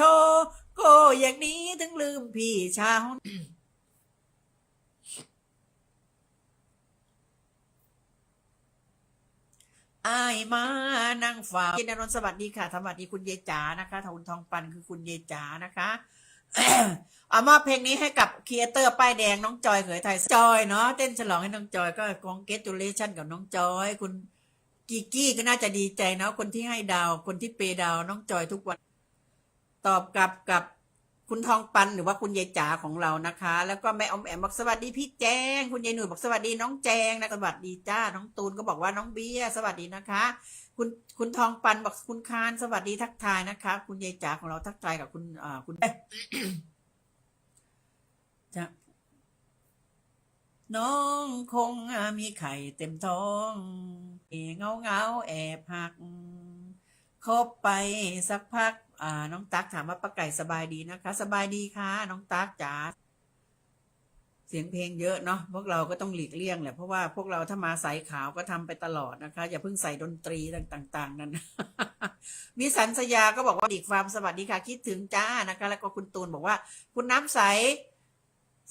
ชว์โกอย่างนี้ถึงลืมพี่ชาวอายมานั่งฝ่ากินนนสวัสดีค่ะสวัสดีคุณเยจ๋านะคะทนทองปันคือคุณเยจ๋านะคะเอามอบเพลงนี้ให้กับครีเอเตอร์ป้ายแดงน้องจอยเขยไทยจอยเนาะเต้นฉลองให้น้องจอยก็กองเกตูเลชันกับน้องจอย คุณกีกี้ก็น่าจะดีใจเนาะคนที่ให้ดาว คนที่เปย์ดาวน้องจอยทุกวัน ตอบกลับกับคุณทองปันหรือว่าคุณยายจ๋าของเรานะคะ แล้วก็แม่อมแอมบอกสวัสดีพี่แจง คุณยายหนุ่ยบอกสวัสดีน้องแจงนะสวัสดีจ้าน้องตูนก็บอกว่าน้องเบี้ยสวัสดีนะคะ คุณคุณทองปันบอกคุณคานสวัสดีทักทายนะคะ คุณยายจ๋าของเราทักทายกับคุณอ่าคุณจะน้องคงมีไข่เต็มท้องเงาเงาแอบหักคบไปสักพัก อ่าน้องตั๊กถามว่าป้าไก่สบายดีนะคะ สบายดีค่ะ น้องตั๊กจ๋าเสียงเพลงเยอะเนาะพวกเราก็ต้องหลีกเลี่ยงแหละเพราะว่าพวกเราถ้ามาสายขาวก็ทำไปตลอดนะคะ อย่าเพิ่งใส่ดนตรีต่าง ๆ นั้นวิสันสยาก็บอกว่าดีกฟาร์มสวัสดีค่ะ คิดถึงจ้านะคะ แล้วก็คุณตูนบอกว่า คุณน้ำใส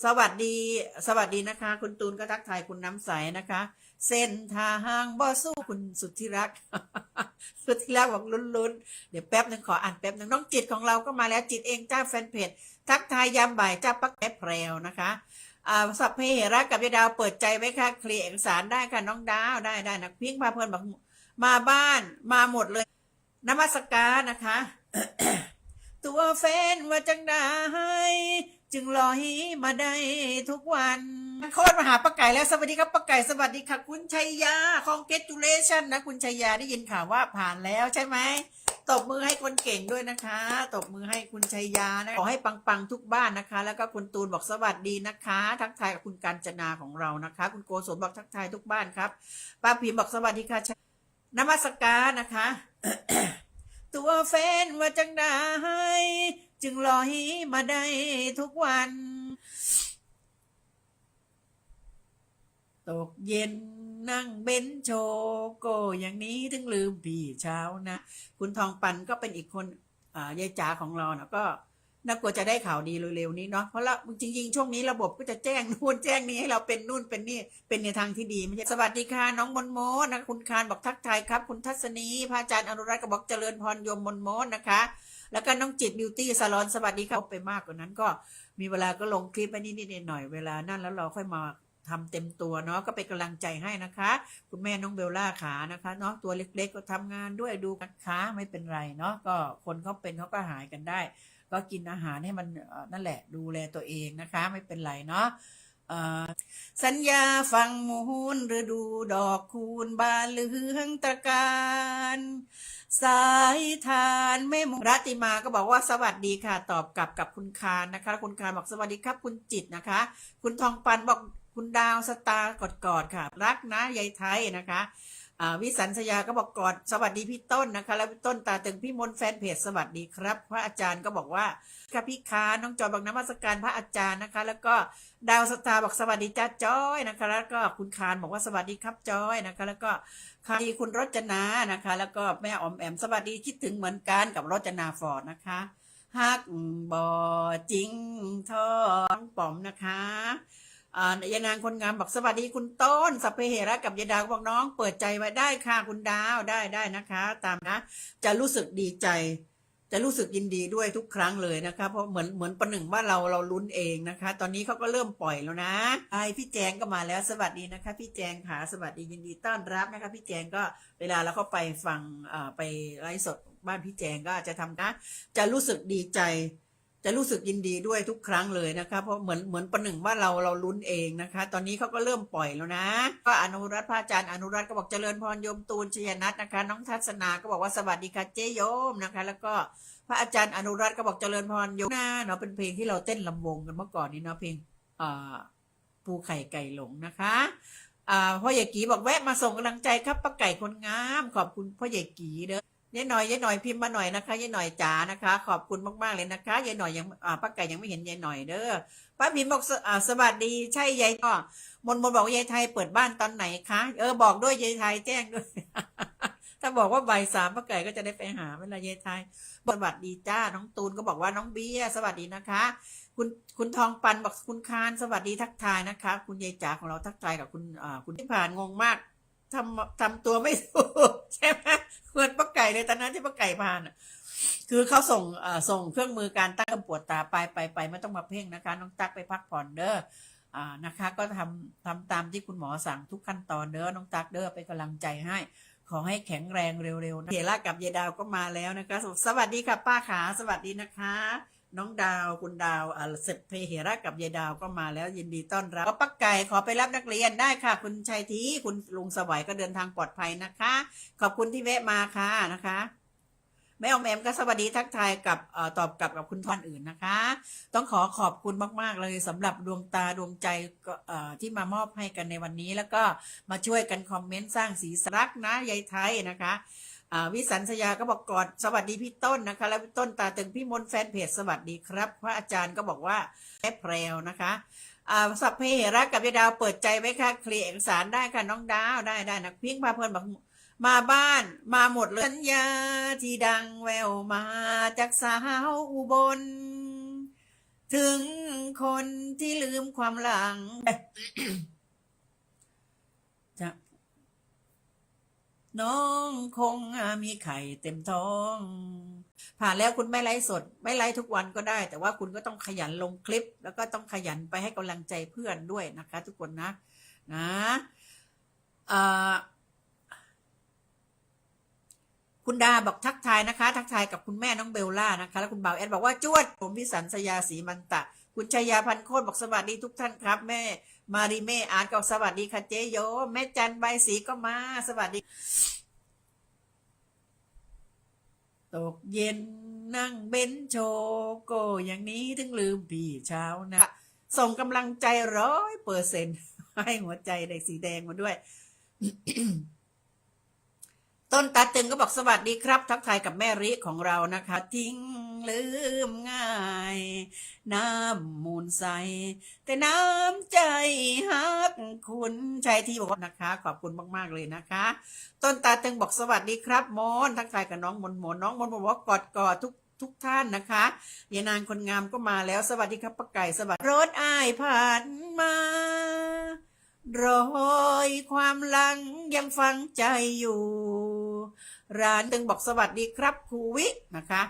สวัสดี สวัสดีนะคะ คุณตูนก็ทักทายคุณน้ำใสนะคะ เส้นทาหางบ่สู้คุณสุดที่รัก สุดที่รักบอกลุ้นๆ เดี๋ยวแป๊บหนึ่งขออ่านแป๊บหนึ่งน้องจิตของเราก็มาแล้วจิตเองจ้าแฟนเพจทักทายยามบ่ายจ้าปักแอปแพรวนะคะอ่าสัพเพเหระกับยาดาวเปิดใจไว้ค่ะเคลียร์เอกสารได้ค่ะน้องดาวได้ได้นะพิงพาเพลินบอกมาบ้านมาหมดเลยนมัสการนะคะ ตัวแฟนว่าจังได้ จึงลอยมาได้ทุกวันโคตรมาหาป้าไก่แล้วสวัสดีครับป้าไก่สวัสดีค่ะ คุณชัยยาคองเกตูเลชันนะคุณชัยยาได้ยินข่าวว่าผ่านแล้วใช่ไหมตบมือให้คนเก่งด้วยนะคะ ตบมือให้คุณชัยยานะขอให้ปังๆทุกบ้านนะคะ แล้วก็คุณตูนบอกสวัสดีนะคะ ทักทายกับคุณกัญจนาของเรานะคะ คุณโกศลบอกทักทายทุกบ้านครับป้าพิมบอกสวัสดีค่ะนมัสการนะคะ ตัวแฟนว่าจังได้จึงลอยมาได้ทุกวัน ตกเย็นนั่งเบ้นโชโกอย่างนี้ถึงลืมพี่เช้านะ คุณทองปันก็เป็นอีกคนอ่ายายจ๋าของเรานะก็ น่ากลัวจะได้ข่าวดีเร็วๆนี้เนาะเพราะละจริงๆช่วงนี้ระบบก็จะแจ้งนู่นแจ้งนี้ให้เราเป็นนู่นเป็นนี่เป็นในทางที่ดีไม่ใช่สวัสดีค่ะน้องมนโมนนะคุณคารบอกทักทายครับ คุณทัศนีพระอาจารย์อนุรักษ์ก็บอกเจริญพรยมมนโมนนะคะ แล้วก็น้องจิตบิวตี้สลอนสวัสดีครับไปมากกว่านั้นก็มีเวลาก็ลงคลิปไปนิดๆหน่อยๆเวลานั่นแล้วเราค่อยมา ทำเต็มตัวเนาะก็เป็นกำลังใจให้นะคะ คุณแม่น้องเบลล่าขานะคะเนาะตัวเล็กๆก็ทำงานด้วยดูนะคะไม่เป็นไรเนาะก็คนเขาเป็นเขาก็หายกันได้ ก็กินอาหารให้มันนั่นแหละดูแลตัวเองนะคะ ไม่เป็นไรเนาะสัญญาฟังมูลฤดูดอกคูณบานเหลืองตะการสายทานแม่หมูรัติมาก็บอกว่าสวัสดีค่ะ ตอบกลับกับคุณคารนะคะ คุณคารบอกสวัสดีครับ คุณจิตนะคะ คุณทองปันบอก คุณดาวสตาร์กอดๆค่ะ รักนะยายไทยนะคะวิสันสยาก็บอกกอดสวัสดีพี่ต้นนะคะ แล้วพี่ต้นตาตึงพี่มนแฟนเพจสวัสดีครับ พระอาจารย์ก็บอกว่าค่ะพี่คาน้องจอยบอกน้ำมัสการพระอาจารย์นะคะ แล้วก็ดาวสตาร์บอกสวัสดีจ้าจอยนะคะ แล้วก็คุณคารบอกว่าสวัสดีครับจอยนะคะ แล้วก็ค่ะดีคุณรจนานะคะ แล้วก็แม่ออมแอมสวัสดีคิดถึงเหมือนกันกับรจนาฟอร์ดนะคะฮักบ่จริงทองป๋อมนะคะ ยายนางคนงามบอกสวัสดีคุณต้นสัพเพเหระกับยายดาวบอกน้อง เปิดใจไว้ได้ค่ะคุณดาวได้ได้นะคะ ตามนะ จะรู้สึกดีใจ จะรู้สึกยินดีด้วยทุกครั้งเลยนะคะ เพราะเหมือนเหมือนประหนึ่งว่าเราเราลุ้นเองนะคะ ตอนนี้เขาก็เริ่มปล่อยแล้วนะไอพี่แจงก็มาแล้วสวัสดีนะคะ พี่แจงค่ะสวัสดียินดีต้อนรับนะคะ พี่แจงก็เวลาเราเข้าไปฟังไปไลฟ์สดบ้านพี่แจงก็จะทำนะ จะรู้สึกดีใจ จะรู้สึกยินดีด้วยทุกครั้งเลยนะคะ เพราะเหมือนเหมือนประหนึ่งว่าเราเราลุ้นเองนะคะ ตอนนี้เขาก็เริ่มปล่อยแล้วนะ ก็อนุรัตพระอาจารย์อนุรัตก็บอกเจริญพรโยมตูนชยนัทนะคะ น้องทัศนาก็บอกว่าสวัสดีค่ะเจโยมนะคะ แล้วก็พระอาจารย์อนุรัตก็บอกเจริญพรโยมนะเนาะเป็นเพลงที่เราเต้นลำวงกันเมื่อก่อนนี้เนาะเพลงอ่าภูไข่ไก่หลงนะคะอ่าพ่อใหญ่กีบอกแวะมาส่งกำลังใจครับป้าไก่คนงาม ขอบคุณพ่อใหญ่กีเด้อ ยายหน่อยยายหน่อยพิมพ์มาหน่อยนะคะยายหน่อยจ๋านะคะ ขอบคุณมากๆเลยนะคะยายหน่อยยังอ่าป้าไก่ยังไม่เห็นยายหน่อยเด้อป้าพิมพ์บอกสอ่าสวัสดีใช่ยายก็มนมนบอกว่ายายไทยเปิดบ้านตอนไหนคะเออบอกด้วยยายไทยแจ้งด้วย ถ้าบอกว่าบ่ายสามป้าไก่ก็จะได้ไปหาเวลายายไทยสวัสดีจ้าน้องตูนก็บอกว่าน้องเบี้ยสวัสดีนะคะ คุณคุณทองปันบอกคุณคานสวัสดีทักทายนะคะ คุณยายจ๋าของเราทักทายกับคุณอ่าคุณที่ผ่านงงมากทำทำตัวไม่ถูก ใช่ไหมเหมือนป้าไก่เลยตอนนั้นที่ป้าไก่ผ่านอะคือเขาส่งอ่อส่งเครื่องมือการตั้งปวดตาไปไปไปไม่ต้องมาเพ่งนะคะ น้องตักไปพักผ่อนเด้ออ่านะคะ ก็ทำทำตามที่คุณหมอสั่งทุกขั้นตอนเด้อน้องตักเด้อเป็นกำลังใจให้ ขอให้แข็งแรงเร็วๆนะเฮล่ากับยายดาวก็มาแล้วนะคะ สวัสดีค่ะป้าขาสวัสดีนะคะ น้องดาวคุณดาวอ่าเสร็จเพเฮระกับยายดาวก็มาแล้วยินดีต้อนรับก็ปักไก่ขอไปรับนักเรียนได้ค่ะ คุณชัยทีคุณลุงสวัยก็เดินทางปลอดภัยนะคะ ขอบคุณที่แวะมาค่ะนะคะแม่อมแอมก็สวัสดีทักทายกับอตอบกลับกับคุณท่านอื่นนะคะ ต้องขอขอบคุณมาก ๆ เลยสำหรับดวงตาดวงใจก็ที่มามอบให้กันในวันนี้ แล้วก็มาช่วยกันคอมเมนต์สร้างสีสรักนะยายไทยนะคะ วิสันสยาก็บอกกอดสวัสดีพี่ต้นนะคะ แล้วพี่ต้นตาตึงพี่มนแฟนเพจสวัสดีครับ พระอาจารย์ก็บอกว่าแม่แพรวนะคะอ่าสัพเพเหระกับยาดาวเปิดใจไว้ค่ะเคลียร์เอกสารได้ค่ะน้องดาวได้ได้นะพิงพาเพลินบอกมาบ้านมาหมดเลยสัญญาที่ดังแววมาจากสาวอุบล ถึงคนที่ลืมความหลังจะ น้องคงมีไข่เต็มท้อง ผ่านแล้วคุณไม่ไลฟ์สด ไม่ไลฟ์ทุกวันก็ได้ แต่ว่าคุณก็ต้องขยันลงคลิป แล้วก็ต้องขยันไปให้กำลังใจเพื่อนด้วยนะคะ ทุกคนนะ นะคุณดาบอกทักทายนะคะ ทักทายกับคุณแม่น้องเบลล่านะคะ แล้วคุณบ่าวแอดบอกว่าจวด ผมพิสันสยาศรีมันตะ คุณชายาพันโคตรบอกสวัสดีทุกท่านครับ แม่ มารีเม่อาร์ตก็สวัสดีค่ะเจโยแม่จันใบสีก็มา สวัสดี ตกเย็นนั่งเบนโชโกอย่างนี้ถึงลืมพี่เช้านะ ส่งกำลังใจร้อยเปอร์เซ็นให้หัวใจในสีแดงมาด้วย ต้นตาตึงก็บอกสวัสดีครับ ทักทายกับแม่ริของเรานะคะ ทิ้งลืมง่าย น้ำมูลใส แต่น้ำใจฮักคุณชัยที่บอกนะคะ ขอบคุณมาก ๆ เลยนะคะ ต้นตาตึงบอกสวัสดีครับมอนทักทายกับน้องมนมนน้องมนบอกว่ากอดกอดทุกทุกท่านนะคะยายนางคนงามก็มาแล้วสวัสดีครับป้าไก่สวัสดีรถอ้ายผ่านมารอยความหลังยังฝังใจอยู่ ร้านตึงบอกสวัสดีครับครูวินะคะ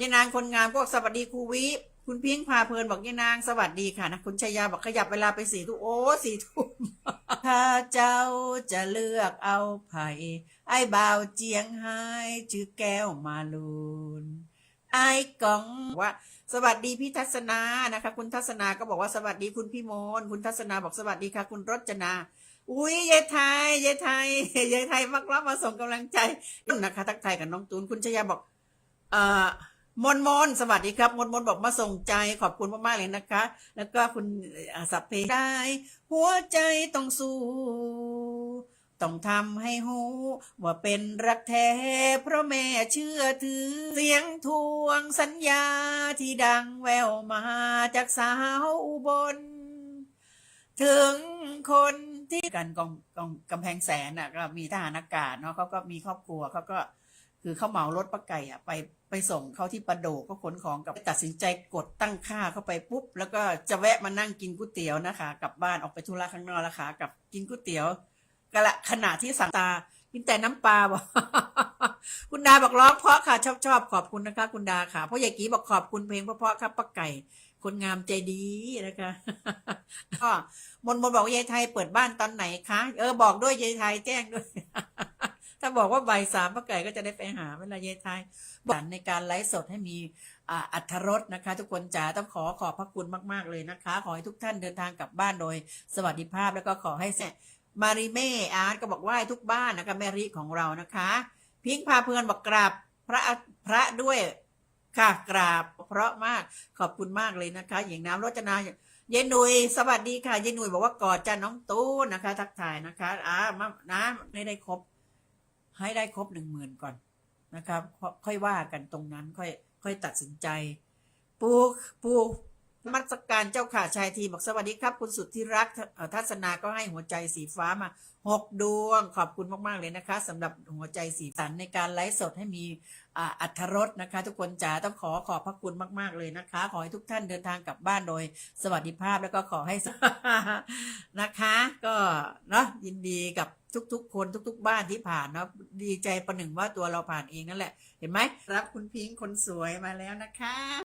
ยายนางคนงามก็บอกสวัสดีครูวิ คุณพิงพาเพลินบอกยายนางสวัสดีค่ะนะคุณชายาบอกขยับเวลาไปสี่ทุ่มโอ้สี่ทุ่มถ้าเจ้าจะเลือกเอาไผ่ไอ้บ่าวเจียงไฮ้ชื่อแก้วมาลูนไอ้กองว่าสวัสดีพี่ทัศนานะคะ คุณทัศนาก็บอกว่าสวัสดีคุณพี่มนคุณทัศนาบอกสวัสดีค่ะ คุณรจนา อุ้ยยายไทยยายไทยยายไทยมักรับมาส่งกำลังใจนะคะทักทายกับน้องตูนคุณชยาบอกเอ่อมนมนสวัสดีครับมนมนบอกมาส่งใจขอบคุณมากๆเลยนะคะ แล้วก็คุณสัพเพได้ หัวใจต้องสู้ต้องทำให้หูว่าเป็นรักแท้ เพราะแม่เชื่อถือ เสียงทวงสัญญาที่ดังแววมาจากสาวอุบล ถึงคน ที่กันกองกองกำแพงแสนน่ะก็มีทหารอากาศเนาะเขาก็มีครอบครัวเขาก็คือเขาเหมารถป้าไก่อะไปไปส่งเขาที่ประโดกก็ขนของกับตัดสินใจกดตั้งค่าเข้าไปปุ๊บ แล้วก็จะแวะมานั่งกินก๋วยเตี๋ยวนะคะ กลับบ้านออกไปธุระข้างนอกแล้วค่ะกับกินก๋วยเตี๋ยวกะละขณะที่สั่งตา กินแต่น้ำปลาบอกคุณดาบอกร้องเพราะค่ะชอบชอบขอบคุณนะคะ คุณดาค่ะเพราะยายกีบอกขอบคุณเพลงเพราะๆครับป้าไก่ คนงามใจดีนะคะก็มนมนบอกว่ายายไทยเปิดบ้านตอนไหนคะเออบอกด้วยยายไทยแจ้งด้วย ถ้าบอกว่าบ่ายสามป้าไก่ก็จะได้ไปหาเวลายายไทยบอกในการไลฟ์สดให้มีอัธรสนะคะ ทุกคนจ๋าต้องขอขอบพระคุณมาก ๆ เลยนะคะ ขอให้ทุกท่านเดินทางกลับบ้านโดย สวัสดิภาพแล้วก็ขอให้เสร็จ มาริเม่อาร์ตก็บอกว่าทุกบ้านนะคะแมรี่ของเรานะคะ พิงพาเพลินบอกกราบพระพระด้วยค่ะกราบ เพราะมากขอบคุณมากเลยนะคะอย่างน้ำรจนาเยนหนุยสวัสดีค่ะเยนหนุยบอกว่ากอดจ้าน้องตูนนะคะ ทักทายนะคะอ่ามานะให้ได้ครบ ให้ได้ครบหนึ่งหมื่นก่อนนะครับค่อยว่ากันตรงนั้นค่อยค่อยตัดสินใจ ปูปูปูน มัสการเจ้าข่าชายทีบอกสวัสดีครับ คุณสุดที่รักทัศนาก็ให้หัวใจสีฟ้ามาหกดวง ขอบคุณมาก ๆ เลยนะคะสำหรับหัวใจสีสันในการไลฟ์สดให้มีอ่าอัธรสนะคะ ทุกคนจ๋าต้องขอขอบพระคุณมาก ๆ เลยนะคะ ขอให้ทุกท่านเดินทางกลับบ้านโดย สวัสดิภาพแล้วก็ขอให้นะคะ ก็เนาะยินดีกับทุก ๆ คนทุก ๆ บ้านที่ผ่านเนาะดีใจประหนึ่งว่าตัวเราผ่านเองนั่นแหละ เห็นไหมรับคุณพิงค์คนสวยมาแล้วนะคะ